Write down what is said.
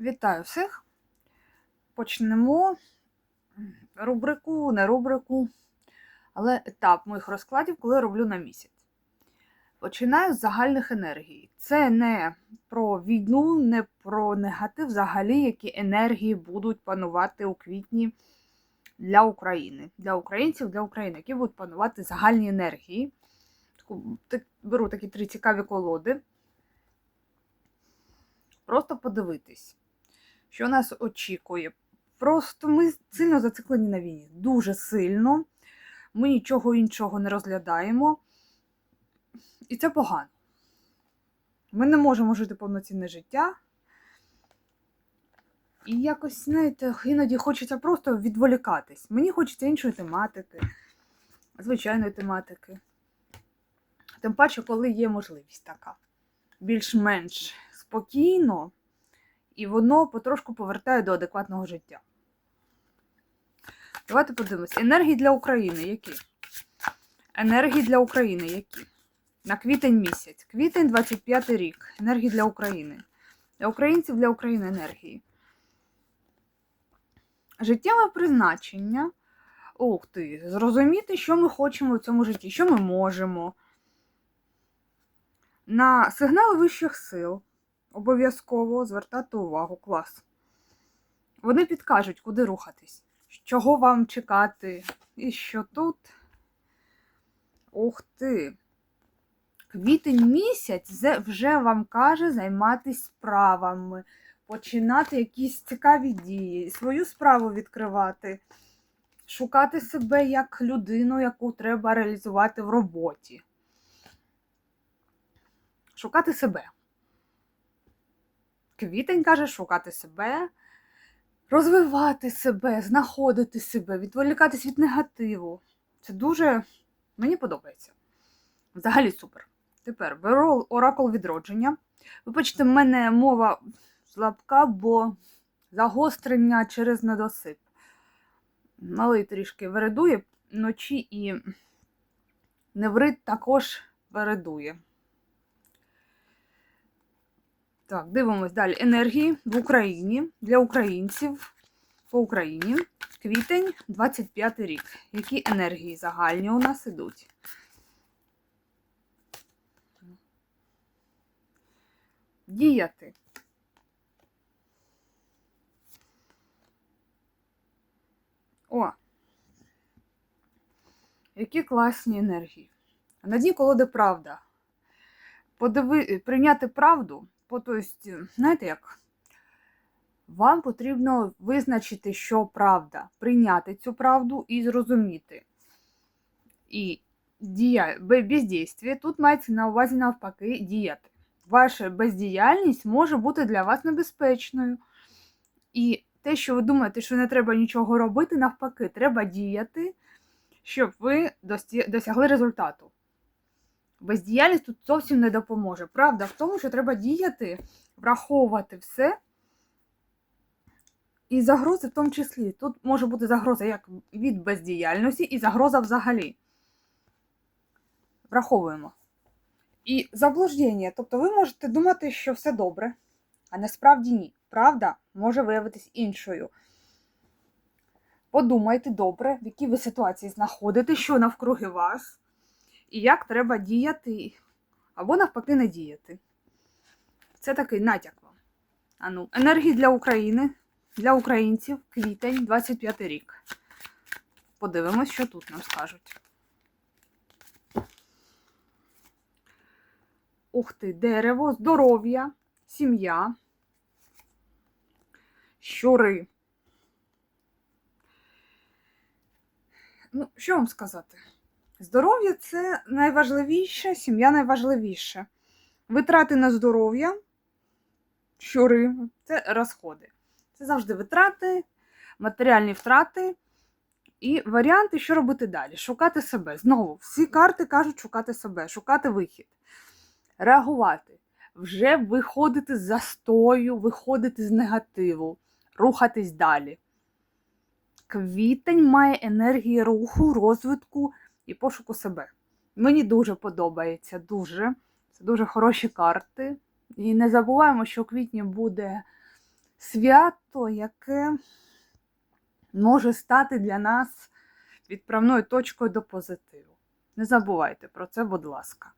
Вітаю всіх. Почнемо рубрику, не рубрику, але етап моїх розкладів, коли роблю на місяць. Починаю з загальних енергій. Це не про війну, не про негатив, взагалі, які енергії будуть панувати у квітні для України, для українців, для України, які будуть панувати загальні енергії. Беру такі три цікаві колоди. Просто подивитись, що нас очікує. Просто ми сильно зациклені на війні. Дуже сильно. Ми нічого іншого не розглядаємо. І це погано. Ми не можемо жити повноцінне життя. І якось, знаєте, іноді хочеться просто відволікатись. Мені хочеться іншої тематики, звичайної тематики. Тим паче, коли є можливість така. Більш-менш спокійно, і воно потрошку повертає до адекватного життя. Давайте подивимось. Енергії для України які? Енергії для України які? На квітень місяць. Квітень 25 рік. Енергії для України. Для українців, для України енергії. Життєве призначення. Ух ти, зрозуміти, що ми хочемо в цьому житті, що ми можемо. На сигнали вищих сил обов'язково звертати увагу клас. Вони підкажуть, куди рухатись, чого вам чекати, і що тут. Ух ти! Квітень місяць вже вам каже займатися справами, починати якісь цікаві дії, свою справу відкривати, шукати себе як людину, яку треба реалізувати в роботі. Шукати себе. Квітень каже шукати себе, розвивати себе, знаходити себе, відволікатись від негативу. Це дуже мені подобається. Взагалі супер. Тепер беру оракул відродження. Вибачте, в мене мова слабка, бо загострення через недосип. Малий трішки вередує вночі і неврит також вередує. Так, дивимось далі. Енергії в Україні для українців по Україні. Квітень, 25 рік. Які енергії загальні у нас ідуть? Діяти. О! Які класні енергії. На дні колоди правда. Подиви... Прийняти правду, по, то есть, знаєте як? Вам потрібно визначити, що правда, прийняти цю правду і зрозуміти. І дія... бездійстві тут мається на увазі навпаки діяти. Ваша бездіяльність може бути для вас небезпечною. І те, що ви думаєте, що не треба нічого робити, навпаки, треба діяти, щоб ви досягли результату. Бездіяльність тут зовсім не допоможе. Правда в тому, що треба діяти, враховувати все. І загрози в тому числі. Тут може бути загроза як від бездіяльності, і загроза взагалі. Враховуємо. І заблуждення. Тобто ви можете думати, що все добре, а насправді ні. Правда може виявитись іншою. Подумайте добре, в якій ви ситуації знаходитесь, що навкруги вас, і як треба діяти, або навпаки не діяти. Це такий натяк вам. Ану, енергії для України, для українців, квітень, 25 рік. Подивимось, що тут нам скажуть. Ух ти, дерево, здоров'я, сім'я, щури. Ну, що вам сказати? Здоров'я це найважливіше, сім'я найважливіше. Витрати на здоров'я, щури це розходи. Це завжди витрати, матеріальні втрати і варіанти, що робити далі. Шукати себе. Знову, всі карти кажуть шукати себе, шукати вихід, реагувати, вже виходити з застою, виходити з негативу, рухатись далі. Квітень має енергії руху, розвитку і пошуку себе. Мені дуже подобається, дуже. Це дуже хороші карти. І не забуваємо, що у квітні буде свято, яке може стати для нас відправною точкою до позитиву. Не забувайте про це, будь ласка.